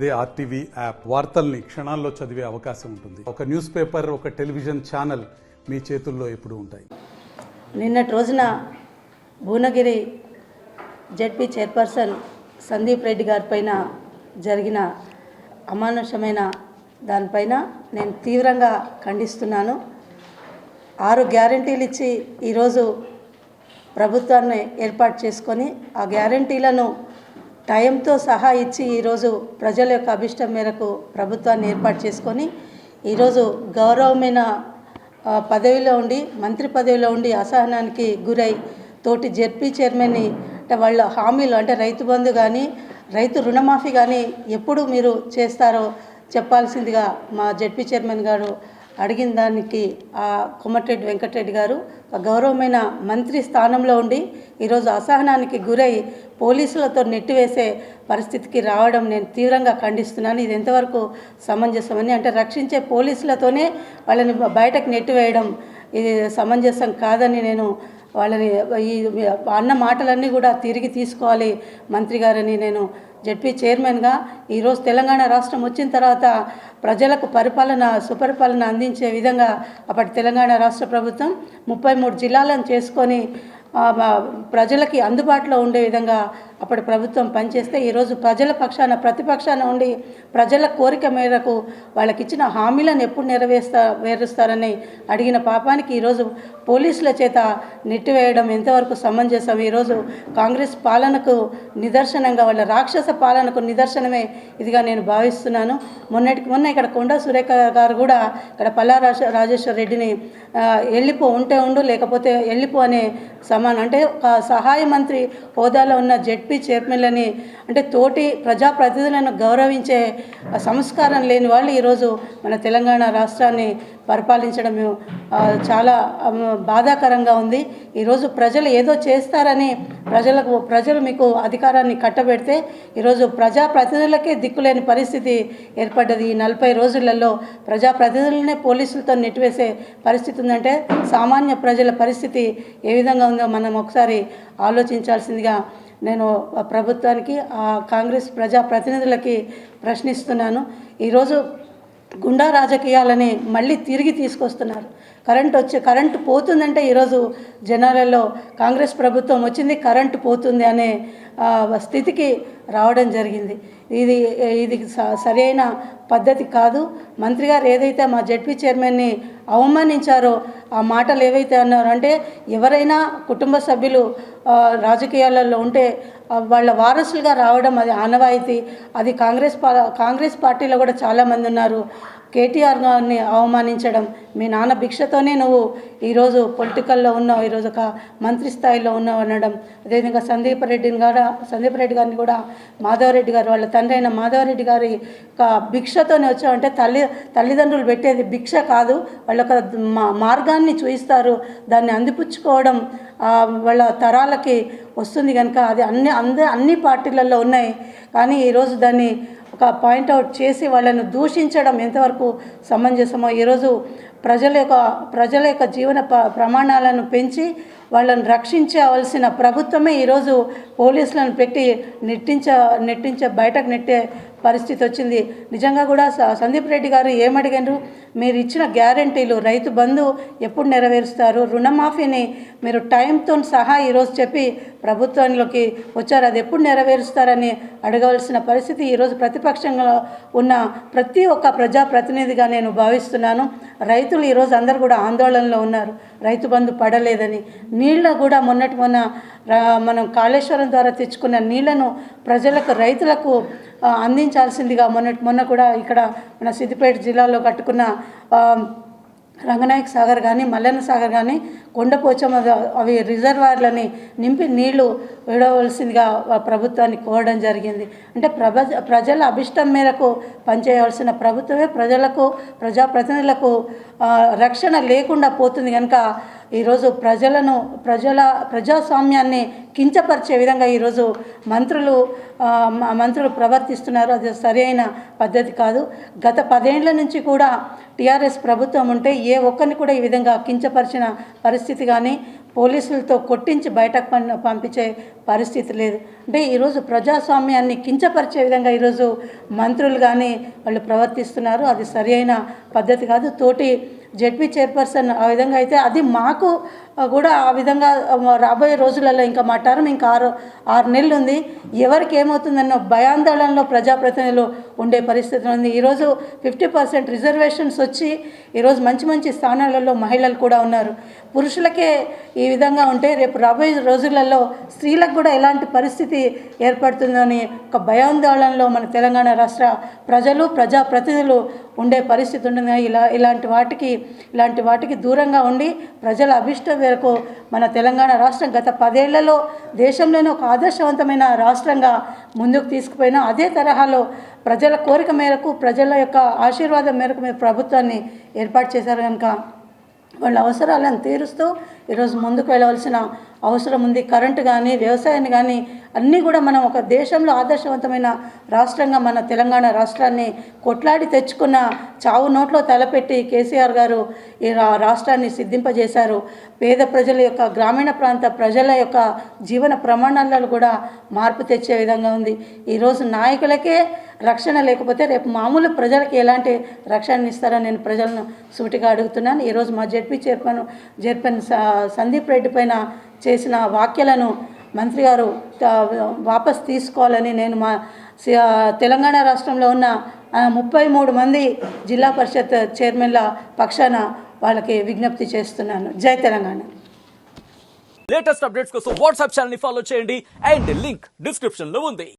అదే RTV app వార్తల్ని క్షణాల్లో చదివే అవకాశం ఉంటుంది. ఒక న్యూస్ పేపర్ ఒక టెలివిజన్ ఛానల్ మీ చేతుల్లో ఎప్పుడు ఉంటాయి. నిన్నటి రోజున భువనగిరి జడ్పీ చైర్పర్సన్ సందీప్ రెడ్డి గారి పైన జరిగిన అమానుషమైన దానిపైన నేను తీవ్రంగా ఖండిస్తున్నాను. ఆరు గ్యారంటీలు ఇచ్చి ఈరోజు ప్రభుత్వాన్ని ఏర్పాటు చేసుకొని ఆ గ్యారంటీలను టైంతో సహా ఇచ్చి ఈరోజు ప్రజల యొక్క అభిష్టం మేరకు ప్రభుత్వాన్ని ఏర్పాటు చేసుకొని ఈరోజు గౌరవమైన పదవిలో ఉండి మంత్రి పదవిలో ఉండి అసహనానికి గురై తోటి జెడ్పీ చైర్మన్ని అంటే వాళ్ళ హామీలు అంటే రైతు బంధు కానీ రైతు రుణమాఫీ కానీ ఎప్పుడు మీరు చేస్తారో చెప్పాల్సిందిగా మా జెడ్పీ చైర్మన్ గారు అడిగిన దానికి ఆ కొమ్మటిరెడ్డి వెంకటరెడ్డి గారు ఒక గౌరవమైన మంత్రి స్థానంలో ఉండి ఈరోజు అసహనానికి గురై పోలీసులతో నెట్టివేసే పరిస్థితికి రావడం నేను తీవ్రంగా ఖండిస్తున్నాను. ఇది ఎంతవరకు సమంజసమని అంటే రక్షించే పోలీసులతోనే వాళ్ళని బయటకు నెట్టివేయడం ఇది సమంజసం కాదని నేను వాళ్ళని ఈ అన్న మాటలన్నీ కూడా తిరిగి తీసుకోవాలి మంత్రి గారని నేను జడ్పీ చైర్మన్గా ఈరోజు తెలంగాణ రాష్ట్రం వచ్చిన తర్వాత ప్రజలకు పరిపాలన సుపరిపాలన అందించే విధంగా అప్పటి తెలంగాణ రాష్ట్ర ప్రభుత్వం ముప్పై మూడు జిల్లాలను చేసుకొని ప్రజలకి అందుబాటులో ఉండే విధంగా అప్పటి ప్రభుత్వం పనిచేస్తే ఈరోజు ప్రజల పక్షాన ప్రతిపక్షాన ఉండి ప్రజల కోరిక మేరకు వాళ్ళకి ఇచ్చిన హామీలను ఎప్పుడు నెరవేరుస్తా వేరుస్తారని అడిగిన పాపానికి ఈరోజు పోలీసుల చేత నెట్టివేయడం ఎంతవరకు సమంజసం? ఈరోజు కాంగ్రెస్ పాలనకు నిదర్శనంగా వాళ్ళ రాక్షస పాలనకు నిదర్శనమే ఇదిగా నేను భావిస్తున్నాను. మొన్నటికి మొన్న ఇక్కడ కొండా సురేఖ గారు కూడా ఇక్కడ పల్లా రాజేశ్వర రెడ్డిని వెళ్ళిపో ఉంటే ఉండు లేకపోతే వెళ్ళిపో అనే సమానం అంటే ఒక సహాయ మంత్రి హోదాలో ఉన్న ఎంపీ చైర్మన్లని అంటే తోటి ప్రజాప్రతినిధులను గౌరవించే సంస్కారం లేని వాళ్ళు ఈరోజు మన తెలంగాణ రాష్ట్రాన్ని పరిపాలించడం చాలా బాధాకరంగా ఉంది. ఈరోజు ప్రజలు ఏదో చేస్తారని ప్రజలకు ప్రజలు మీకు అధికారాన్ని కట్టబెడితే ఈరోజు ప్రజాప్రతినిధులకే దిక్కులేని పరిస్థితి ఏర్పడ్డది. ఈ నలభై రోజులలో ప్రజాప్రతినిధులనే పోలీసులతో నెట్టివేసే పరిస్థితి ఉందంటే సామాన్య ప్రజల పరిస్థితి ఏ విధంగా ఉందో మనం ఒకసారి ఆలోచించాల్సిందిగా నేను ప్రభుత్వానికి ఆ కాంగ్రెస్ ప్రజాప్రతినిధులకి ప్రశ్నిస్తున్నాను. ఈరోజు గుండా రాజకీయాలని మళ్ళీ తిరిగి తీసుకొస్తున్నారు. కరెంట్ వచ్చి కరెంటు పోతుందంటే ఈరోజు జనాలలో కాంగ్రెస్ ప్రభుత్వం వచ్చింది కరెంటు పోతుంది అనే స్థితికి రావడం జరిగింది. ఇది ఇది స- సరైన పద్ధతి కాదు. మంత్రి గారు ఏదైతే మా జడ్పీ చైర్మన్ని అవమానించారో ఆ మాటలు ఏవైతే అన్నారో అంటే ఎవరైనా కుటుంబ సభ్యులు రాజకీయాలలో ఉంటే వాళ్ళ వారసులుగా రావడం అది ఆనవాయితీ. అది కాంగ్రెస్ పా కాంగ్రెస్ పార్టీలో కూడా చాలామంది ఉన్నారు. కేటీఆర్ గారిని అవమానించడం మీ నాన్న భిక్షతోనే నువ్వు ఈరోజు పొలిటికల్లో ఉన్నావు ఈరోజు ఒక మంత్రి స్థాయిలో ఉన్నావు అనడం. అదేవిధంగా సందీప్ రెడ్డిని కూడా సందీప్ రెడ్డి గారిని కూడా మాధవరెడ్డి గారు వాళ్ళ తండ్రి అయిన మాధవరెడ్డి గారి ఒక భిక్షతోనే వచ్చామంటే తల్లి తల్లిదండ్రులు పెట్టేది భిక్ష కాదు. వాళ్ళ ఒక మా మార్గాన్ని చూయిస్తారు. దాన్ని అందిపుచ్చుకోవడం వాళ్ళ తరాలకి వస్తుంది కనుక అది అన్ని అంద అన్ని పార్టీలలో ఉన్నాయి. కానీ ఈరోజు దాన్ని ఒక పాయింట్అవుట్ చేసి వాళ్ళను దూషించడం ఎంతవరకు సమంజసమో ఈరోజు ప్రజల యొక్క ప్రజల యొక్క జీవన ప- ప్రమాణాలను పెంచి వాళ్ళని రక్షించవలసిన ప్రభుత్వమే ఈరోజు పోలీసులను పెట్టి నెట్టించ నెట్టించ బయటకు నెట్టే పరిస్థితి వచ్చింది. నిజంగా కూడా స- సందీప్ రెడ్డి గారు ఏమడిగారు? మీరు ఇచ్చిన గ్యారంటీలు రైతు బంధు ఎప్పుడు నెరవేరుస్తారు? రుణమాఫీని మీరు టైంతో సహా ఈరోజు చెప్పి ప్రభుత్వంలోకి వచ్చారు. అది ఎప్పుడు నెరవేరుస్తారని అడగవలసిన పరిస్థితి ఈరోజు ప్రతిపక్షంగా ఉన్న ప్రతి ఒక్క ప్రజాప్రతినిధిగా నేను భావిస్తున్నాను. రైతులు ఈరోజు అందరు కూడా ఆందోళనలో ఉన్నారు. రైతు బంధు పడలేదని. నీళ్ళ కూడా మొన్నటి మొన్న మనం కాళేశ్వరం ద్వారా తెచ్చుకున్న నీళ్ళను ప్రజలకు రైతులకు అందించాల్సిందిగా మొన్నటి మొన్న కూడా ఇక్కడ మన సిద్దిపేట జిల్లాలో కట్టుకున్న రంగనాయక సాగర్ కానీ మల్లన్న సాగర్ కానీ కొండపోచమ్మ అవి రిజర్వాయర్లని నింపి నీళ్ళు విడవలసిందిగా ప్రభుత్వాన్ని కోరడం జరిగింది. అంటే ప్రభ ప్రజల అభిష్టం మేరకు పనిచేయవలసిన ప్రభుత్వమే ప్రజలకు ప్రజాప్రతినిధులకు రక్షణ లేకుండా పోతుంది కనుక ఈరోజు ప్రజలను ప్రజల ప్రజాస్వామ్యాన్ని కించపరిచే విధంగా ఈరోజు మంత్రులు మ- మంత్రులు ప్రవర్తిస్తున్నారు. అది సరైన పద్ధతి కాదు. గత పదేళ్ళ నుంచి కూడా టీఆర్ఎస్ ప్రభుత్వం ఉంటే ఏ ఒక్కరిని కూడా ఈ విధంగా కించపరిచిన పరిస్థితి కానీ పోలీసులతో కొట్టించి బయటకు పంపించే పరిస్థితి లేదు. అంటే ఈరోజు ప్రజాస్వామ్యాన్ని కించపరిచే విధంగా ఈరోజు మంత్రులు కానీ వాళ్ళు ప్రవర్తిస్తున్నారు. అది సరి అయిన పద్ధతి కాదు. తోటి జెడ్పీ చైర్పర్సన్ ఆ విధంగా అయితే అది మాకు కూడా ఆ విధంగా రాబోయే రోజులలో ఇంకా మా టర్మ్ ఇంకా ఆరు ఆరు నెలలు ఉంది. ఎవరికి ఏమవుతుందన్న భయాందోళనలో ప్రజాప్రతినిధులు ఉండే పరిస్థితి ఉంది. ఈరోజు ఫిఫ్టీ పర్సెంట్ రిజర్వేషన్స్ వచ్చి ఈరోజు మంచి మంచి స్థానాలలో మహిళలు కూడా ఉన్నారు. పురుషులకే ఈ విధంగా ఉంటే రేపు రాబోయే రోజులలో స్త్రీలకు కూడా ఎలాంటి పరిస్థితి ఏర్పడుతుందని ఒక భయాందోళనలో మన తెలంగాణ రాష్ట్ర ప్రజలు ప్రజాప్రతినిధులు ఉండే పరిస్థితి ఉంటుంది. ఇలా ఇలాంటి వాటికి ఇలాంటి వాటికి దూరంగా ఉండి ప్రజల అభిష్ట మేరకు మన తెలంగాణ రాష్ట్రం గత పదేళ్ళలో దేశంలోనే ఒక ఆదర్శవంతమైన రాష్ట్రంగా ముందుకు తీసుకుపోయినా అదే తరహాలో ప్రజల కోరిక మేరకు ప్రజల యొక్క ఆశీర్వాదం మేరకు మీరు ప్రభుత్వాన్ని ఏర్పాటు చేశారు కనుక వాళ్ళ అవసరాలను తీరుస్తూ ఈరోజు ముందుకు వెళ్ళవలసిన అవసరం ఉంది. కరెంటు కానీ వ్యవసాయాన్ని కానీ అన్నీ కూడా మనం ఒక దేశంలో ఆదర్శవంతమైన రాష్ట్రంగా మన తెలంగాణ రాష్ట్రాన్ని కొట్లాడి తెచ్చుకున్న చావు నోట్లో తలపెట్టి కేసీఆర్ గారు ఈ రా- రాష్ట్రాన్ని సిద్ధింపజేశారు. పేద ప్రజల యొక్క గ్రామీణ ప్రాంత ప్రజల యొక్క జీవన ప్రమాణాలలో కూడా మార్పు తెచ్చే విధంగా ఉంది. ఈరోజు నాయకులకే రక్షణ లేకపోతే రేపు మామూలు ప్రజలకి ఎలాంటి రక్షణ ఇస్తారని నేను ప్రజలను సూటిగా అడుగుతున్నాను. ఈరోజు మా జెడ్పీ చైర్మన్ చైర్మన్ స- సందీప్ రెడ్డి పైన చేసిన వ్యాఖ్యలను మంత్రి గారు వాపస్ తీసుకోవాలని నేను మా తెలంగాణ రాష్ట్రంలో ఉన్న ముప్పై మూడు మంది జిల్లా పరిషత్ చైర్మన్ల పక్షాన వాళ్ళకి విజ్ఞప్తి చేస్తున్నాను. జై తెలంగాణ. లేటెస్ట్ అప్డేట్స్ కోసం వాట్సాప్ ఛానల్ని ఫాలో చేయండి. అండ్ లింక్ డిస్క్రిప్షన్లో ఉంది.